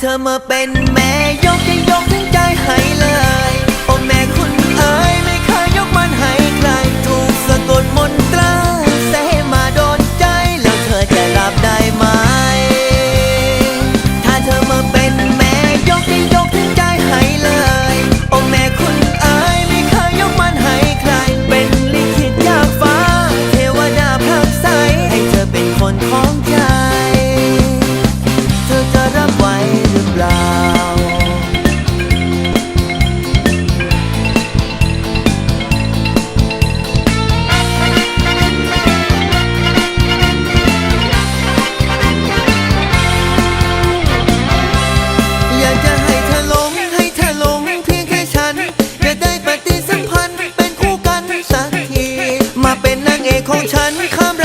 เธอมาเป็นแม่ยกทั้ยกทั้งใจให้ ฉันข้าม